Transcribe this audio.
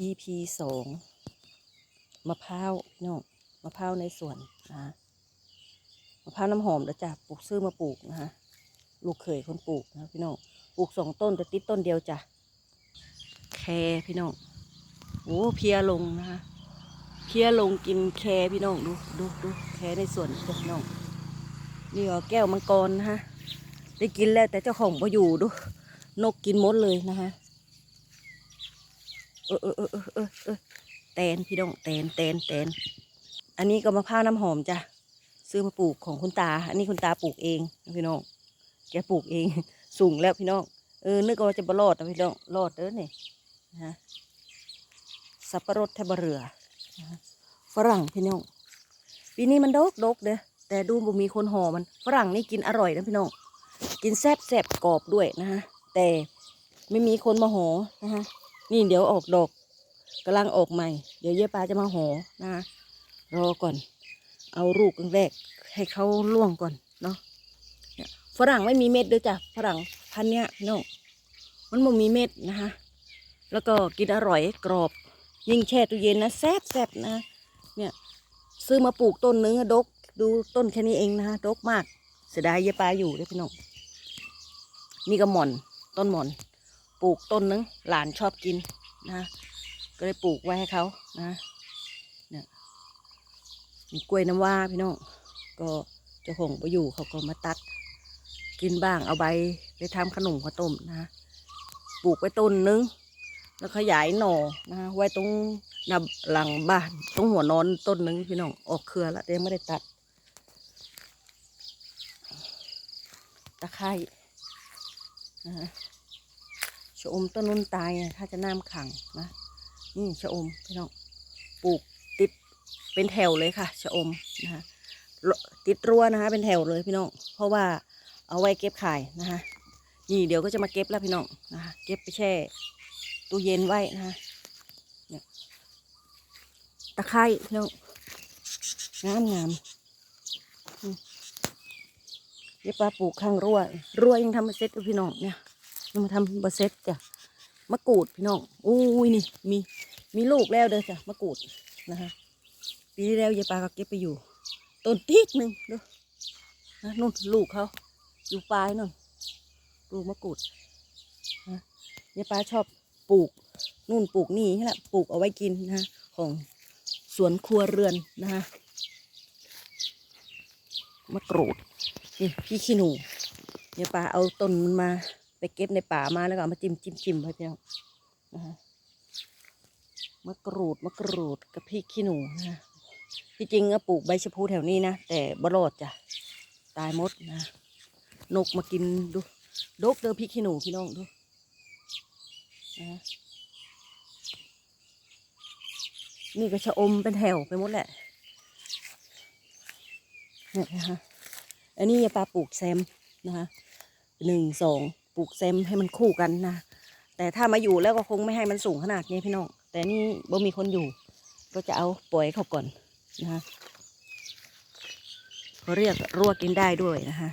EP สองมะพร้าวพี่น้องมะพร้าวในสวนนะมะพร้าวน้ำหอมเดี๋ยวจ้ะปลูกซื้อมาปลูกนะฮะลูกเขยคนปลูกนะพี่น้องปลูกสองต้นแต่ติดต้นเดียวจ้ะแคพี่น้องโอ้เพียลงนะคะเพียลงกินแคพี่น้องดูดูดูแคในสวนจ้ะพี่น้องนี่ก็แก้วมังกรนะฮะได้กินแล้วแต่เจ้าของไ่อยู่ดู นกกินมดเลยนะคะ เออเออเออเออเออเออแตนพี่น้องแตนแตนแตนอันนี้ก็มะพร้าวน้ำหอมจ้ะซื้อมาปลูกของคุณตา อันนี้คุณตาปลูกเองพี่น้องแกปลูกเองสูงแล้วพี่น้องเออนึกว่าจะบรอดนะพี่น้องรอดเด้อนี่นะฮะสับปะรดแทบเรือฝรั่งพี่น้องปีนี้มันดกดกเด้อแต่ดูบ่มีคนห่อมันฝรั่งนี่กินอร่อยนะพี่น้องกินแซ่บแซ่บกรอบด้วยนะฮะแต่ไม่มีคนมาห่อนะฮะ นี่เดี๋ยวออกดอกกำลังออกใหม่ เดี๋ยวเย่ปลาจะมาหอนะรอก่อน เอาลูกแรกให้เขาล่วงก่อนเนาะฝรั่งไม่มีเม็ดด้วยจ้ะฝรั่งพันเนี้ยพี่น้องมันไม่มีเม็ดนะคะแล้วก็กินอร่อยกรอบ ยิ่งแช่ตู้เย็นนะแซ่บแซ่บนะ เนี่ยซื้อมาปลูกต้นนึงอดก ดูต้นแค่นี้เองนะคะดกมาก เสียดายเย่ปลาอยู่ด้วยพี่น้องนี่ก็หม่อนต้นหม่อน ปลูกต้นนึง หลานชอบกินนะ ก็เลยปลูกไว้ให้เขานะเนี่ยมีกล้วยน้ำว้าพี่น้อง ก็จะหงไปอยู่เขาก็มาตัด กินบ้างเอาใบไปทำขนมข้าวต้มนะปลูกไว้ต้นนึง แล้วขยายหน่อนะไว้ตรงหน้าหลังบ้านตรงหัวนอนต้นนึงพี่น้องออกเครือละแต่ยังไม่ได้ตัด ตะไคร้นะ ชะอมต้นนุ่นตายอะถ้าจะน้ำขังนะนี่ชะอมพี่น้องปลูกติดเป็นแถวเลยค่ะชะอมนะคะติดรั้วนะคะ เป็นแถวเลยพี่น้อง เพราะว่าเอาไว้เก็บขายนะคะนี่เดี๋ยวก็จะมาเก็บแล้วพี่น้องนะคะเก็บไปแช่ตู้เย็นไว้นะคะเนี่ยตะไคร้พี่น้องงามงามเดี๋ยวปลาปลูกข้างรั้วรั้วยังทำม่เสร็จอยู่พี่น้องเนี่ย ยังมาทำบะเซ็ตจ้ะมะกรูดพี่น้องอุ้ยนี่มีมีลูกแล้วเด้อจ้ะมะกรูดนะคะปีที่แล้วยายปลาก็เก็บไปอยู่ต้นทีกหนึ่งดูนะนู่นลูกเขาอยู่ปลายนู่นลูกมะกรูดนะยายปลาชอบปลูกนู่นปลูกนี่นี่แหละปลูกเอาไว้กินนะของสวนครัวเรือนนะคะมะกรูดนี่พี่ขี้หนูยายปลาเอาต้นมันมา ไปเก็บในป่ามาแล้วก็มาจิ้มจิ้มจิ้มไว้พี่น้องนะฮะมะกรูดมะกรูดกับพริกขี้หนูนะที่จริงก็ปลูกใบชะพูแถวนี้นะแต่บรอดจ้ะตายมดนะนกมากินดูดกเด้อพริกขี้หนูพี่น้องดูนะนี่ก็ชะอมเป็นแถวไปหมดแหละเนี่ยนะฮะอันนี้ยาปลาปลูกแซมนะคะหนึ่งสอง ปลูกเซมให้มันคู่กันนะ แต่ถ้ามาอยู่แล้วก็คงไม่ให้มันสูงขนาดนี้พี่น้อง แต่นี่บ่มีคนอยู่ ก็จะเอาปล่อยเขาก่อนนะคะเขาเรียกรั่วกินได้ด้วยนะคะ